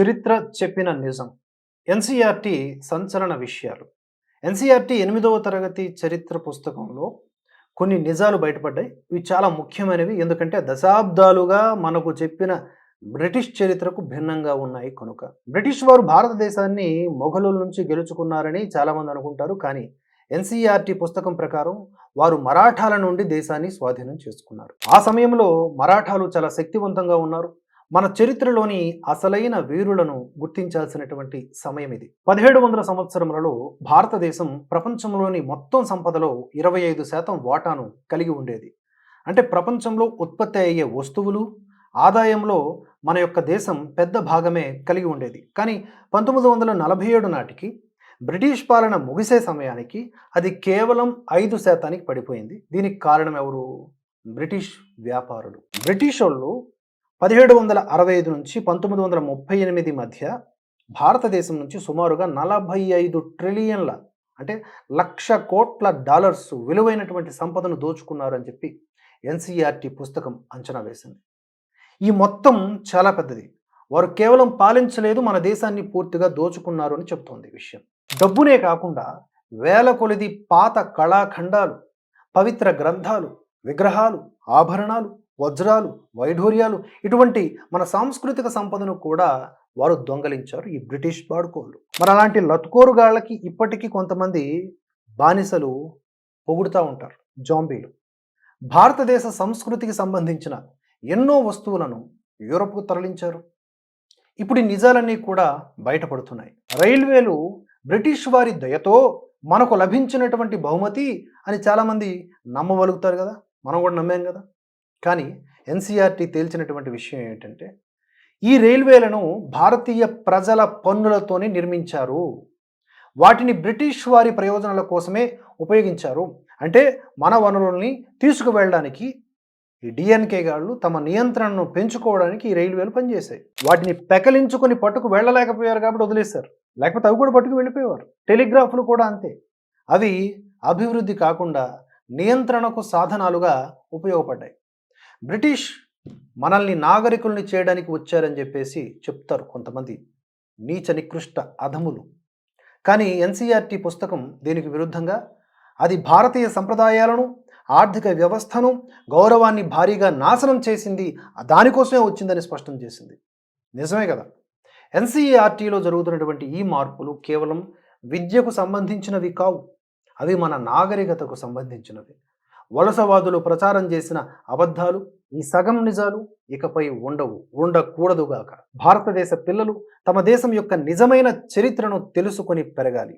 చరిత్ర చెప్పిన నిజం. ఎన్సీఆర్టీ సంచలన విషయాలు. ఎన్సీఆర్టీ ఎనిమిదవ తరగతి చరిత్ర పుస్తకంలో కొన్ని నిజాలు బయటపడ్డాయి. ఇవి చాలా ముఖ్యమైనవి. ఎందుకంటే దశాబ్దాలుగా మనకు చెప్పిన బ్రిటిష్ చరిత్రకు భిన్నంగా ఉన్నాయి కనుక. బ్రిటిష్ వారు భారతదేశాన్ని మొఘలుల నుంచి గెలుచుకున్నారని చాలామంది అనుకుంటారు. కానీ ఎన్సీఆర్టీ పుస్తకం ప్రకారం వారు మరాఠాల నుండి దేశాన్ని స్వాధీనం చేసుకున్నారు. ఆ సమయంలో మరాఠాలు చాలా శక్తివంతంగా ఉన్నారు. మన చరిత్రలోని అసలైన వీరులను గుర్తించాల్సినటువంటి సమయం ఇది. పదిహేడు వందల సంవత్సరములలో భారతదేశం ప్రపంచంలోని మొత్తం సంపదలో ఇరవై ఐదు శాతం వాటాను కలిగి ఉండేది. అంటే ప్రపంచంలో ఉత్పత్తి అయ్యే వస్తువులు ఆదాయంలో మన యొక్క దేశం పెద్ద భాగమే కలిగి ఉండేది. కానీ పంతొమ్మిది వందల నలభై ఏడు నాటికి బ్రిటిష్ పాలన ముగిసే సమయానికి అది కేవలం ఐదు శాతానికి పడిపోయింది. దీనికి కారణం ఎవరు? బ్రిటిష్ వ్యాపారులు. బ్రిటిష్ వాళ్ళు పదిహేడు వందల అరవై ఐదు నుంచి పంతొమ్మిది వందల ముప్పై ఎనిమిది మధ్య భారతదేశం నుంచి సుమారుగా నలభై ఐదు ట్రిలియన్ల అంటే లక్ష కోట్ల డాలర్స్ విలువైనటువంటి సంపదను దోచుకున్నారు అని చెప్పి ఎన్సీఆర్టీ పుస్తకం అంచనా వేసింది. ఈ మొత్తం చాలా పెద్దది. వారు కేవలం పాలించలేదు మన దేశాన్ని పూర్తిగా దోచుకున్నారు అని చెప్తోంది విషయం. డబ్బునే కాకుండా వేల కొలిది పాత కళాఖండాలు పవిత్ర గ్రంథాలు విగ్రహాలు ఆభరణాలు వజ్రాలు వైఢూర్యాలు ఇటువంటి మన సాంస్కృతిక సంపదను కూడా వారు దొంగలించారు ఈ బ్రిటిష్ బాడుకోళ్ళు. మరి అలాంటి లతుకోరుగాళ్ళకి ఇప్పటికీ కొంతమంది బానిసలు పొగుడుతూ ఉంటారు జాంబీలు. భారతదేశ సంస్కృతికి సంబంధించిన ఎన్నో వస్తువులను యూరప్కు తరలించారు. ఇప్పుడు ఈ నిజాలన్నీ కూడా బయటపడుతున్నాయి. రైల్వేలు బ్రిటిష్ వారి దయతో మనకు లభించినటువంటి బహుమతి అని చాలామంది నమ్మగలుగుతారు కదా మనం కూడా నమ్మాం కదా. కానీ ఎన్సీఆర్టీ తేల్చినటువంటి విషయం ఏంటంటే ఈ రైల్వేలను భారతీయ ప్రజల పన్నులతోనే నిర్మించారు. వాటిని బ్రిటిష్ వారి ప్రయోజనాల కోసమే ఉపయోగించారు. అంటే మన వనరుల్ని తీసుకువెళ్ళడానికి ఈ డిఎన్కే గాళ్ళు తమ నియంత్రణను పెంచుకోవడానికి ఈ రైల్వేలు పనిచేశాయి. వాటిని పెకలించుకొని పట్టుకు వెళ్ళలేకపోయారు కాబట్టి వదిలేశారు. లేకపోతే అవి కూడా పట్టుకు వెళ్ళిపోయేవారు. టెలిగ్రాఫ్లు కూడా అంతే. అవి అభివృద్ధి కాకుండా నియంత్రణకు సాధనాలుగా ఉపయోగపడ్డాయి. బ్రిటిష్ మనల్ని నాగరికుల్ని చేయడానికి వచ్చారని చెప్పేసి చెప్తారు కొంతమంది నీచ నికృష్ట అధములు. కానీ ఎన్సీఆర్టీ పుస్తకం దీనికి విరుద్ధంగా అది భారతీయ సంప్రదాయాలను ఆర్థిక వ్యవస్థను గౌరవాన్ని భారీగా నాశనం చేసింది దానికోసమే వచ్చిందని స్పష్టం చేసింది. నిజమే కదా? ఎన్సీఆర్టీలో జరుగుతున్నటువంటి ఈ మార్పులు కేవలం విద్యకు సంబంధించినవి కావు. అవి మన నాగరికతకు సంబంధించినవి. వలసవాదులు ప్రచారం చేసిన అబద్ధాలు ఈ సగం నిజాలు ఇకపై ఉండవు ఉండకూడదుగాక భారతదేశ పిల్లలు తమ దేశం యొక్క నిజమైన చరిత్రను తెలుసుకొని పెరగాలి.